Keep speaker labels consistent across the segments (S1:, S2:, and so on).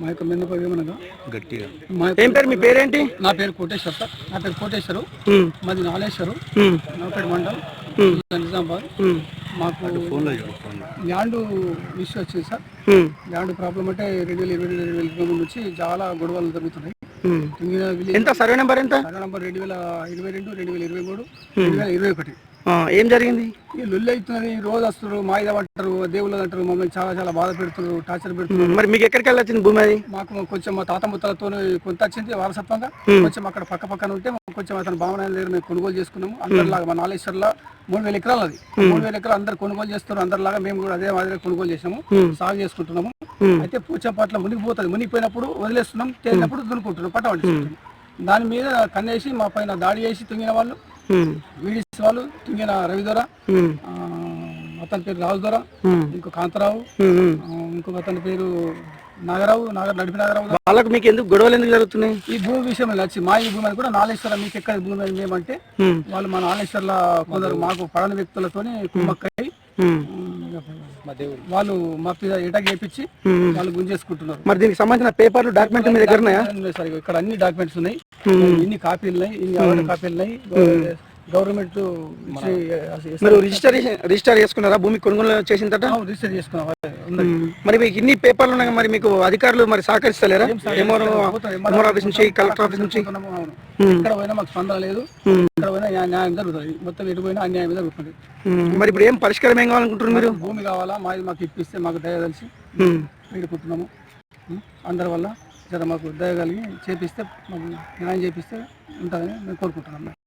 S1: మా యొక్క మిన్నప ఏమనగా
S2: గట్టిగా.
S1: మా యొక్క-
S3: ఏం పేరు మీ పేరేంటి?
S1: నా పేరు కోటేశ్వర్ సార్. నా పేరు కోటేశ్వరు.
S3: ఉమ్,
S1: మాది నాలేశ్వరు
S3: ఉమ్,
S1: మండల్. నిజామాబాద్.
S3: ఉమ్,
S1: మాకు
S2: చూడు ఫోన్లో.
S1: ల్యాండ్ ఇష్యూ వచ్చింది సార్.
S3: ఉమ్,
S1: ల్యాండ్ ప్రాబ్లం అంటే రెండు వేల ఇరవై రెండు వేల ఇరవై మూడు నుంచి చాలా గొడవలు జరుగుతున్నాయి.
S3: ఉమ్. ఎంత? సర్వే నెంబర్ ఎంత?
S1: సగం నంబర్ రెండు వేల ఇరవై రెండు రెండు వేల ఇరవై మూడు రెండు వేల ఇరవై ఒకటి.
S3: ఏం జరిగింది?
S1: ఈ లొల్లి అవుతున్నది. రోజు వస్తున్నారు మాయిదా అంటారు దేవుళ్ళు అంటారు మమ్మల్ని చాలా చాలా బాధ పెడుతున్నారు టార్చర్ పెడుతున్నారు.
S3: మరి మీకు ఎక్కడికి వెళ్ళొచ్చింది భూమి అది?
S1: మాకు కొంచెం మా తాత ముత్తలతో కొంత వచ్చింది వారసత్వంగా. కొంచెం అక్కడ పక్క పక్కన ఉంటే కొంచెం అతను భావన దగ్గర మేము కొనుగోలు చేసుకున్నాము. అందరిలాగా మా నాలేశ్వర్లో మూడు వేల ఎకరాలు అది. మూడు వేల ఎకరాలు అందరు కొనుగోలు చేస్తారు అందరిలాగా మేము కూడా అదే మాదిరిగా కొనుగోలు చేసాము సాగు చేసుకుంటున్నాము. అయితే పూచపాట్ల మునిగిపోతుంది. మునిగిపోయినప్పుడు వదిలేస్తున్నాం తేలినప్పుడు దున్నుకుంటున్నాం. పట్ట దాని మీద కన్నేసి మా పైన దాడి చేసి తుంగిన వాళ్ళు
S3: ఉమ్,
S1: వీడిస్ వాళ్ళు తుంగిన రవిదొర
S3: ఉమ్,
S1: ఆ, అతని పేరు రాజు దొర ఇంకో కాంతారావు ఇంకొక అతని పేరు నాగరావు నాగ నడిపి నాగరావు
S3: వాళ్ళకు మీకు ఎందుకు గొడవలు ఎందుకు జరుగుతున్నాయి?
S1: ఈ భూమి విషయం వచ్చి మా ఈ భూమి కూడా నాలేశ్వరం మీకు ఎక్కడ భూమి అని మేమంటే వాళ్ళు మా నాలేశ్వర్ల కొందరు మాకు పడని వ్యక్తులతోని కుమ్మక్కై వాళ్ళు మా ఎటా చేపించి
S3: ఉమ్.
S1: వాళ్ళు గుంజేసుకుంటున్నారు.
S3: మరి దీనికి సంబంధించిన పేపర్లు డాక్యుమెంట్లు మీ దగ్గర ఉన్నాయా?
S1: సార్ ఇక్కడ అన్ని డాక్యుమెంట్స్ ఉన్నాయి. ఇన్ని కాపీలు ఉన్నాయి ఇన్ని కాపీలు ఉన్నాయి గవర్నమెంట్
S3: మీరు రిజిస్టరేషన్ రిజిస్టర్ చేసుకున్నారా? భూమి కొనుగోలు చేసిన తర్వాత
S1: రిజిస్టర్ చేసుకున్నాం.
S3: మరి మీకు ఇన్ని పేపర్లు ఉన్నాయి మరి మీకు అధికారులు మరి సహకరిస్తలేరా? ఎంఆర్ఓ ఆఫీస్ నుంచి కలెక్టర్ ఆఫీస్ నుంచి.
S1: ఎక్కడ పోయినా మాకు స్పందన లేదు. ఎక్కడ పోయినా న్యాయ- జరుగుతుంది. మొత్తం ఎటు పోయినా అన్యాయం జరుగుతుంది.
S3: మరి ఇప్పుడు ఏం పరిష్కారం ఏం కావాలనుకుంటున్నారు మీరు?
S1: భూమి కావాలా? మాది మాకు ఇప్పిస్తే మాకు దయ కలిసి వేడుకుంటున్నాము? అందరి వల్ల జర మాకు దయ కలిగి చేపిస్తే మాకు న్యాయం చేపిస్తే ఉంటుందని మేము కోరుకుంటున్నాం.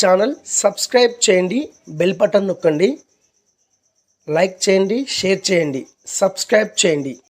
S4: ఛానల్ సబ్స్క్రైబ్ చేయండి బెల్ బటన్ నొక్కండి లైక్ చేయండి షేర్ చేయండి సబ్స్క్రైబ్ చేయండి.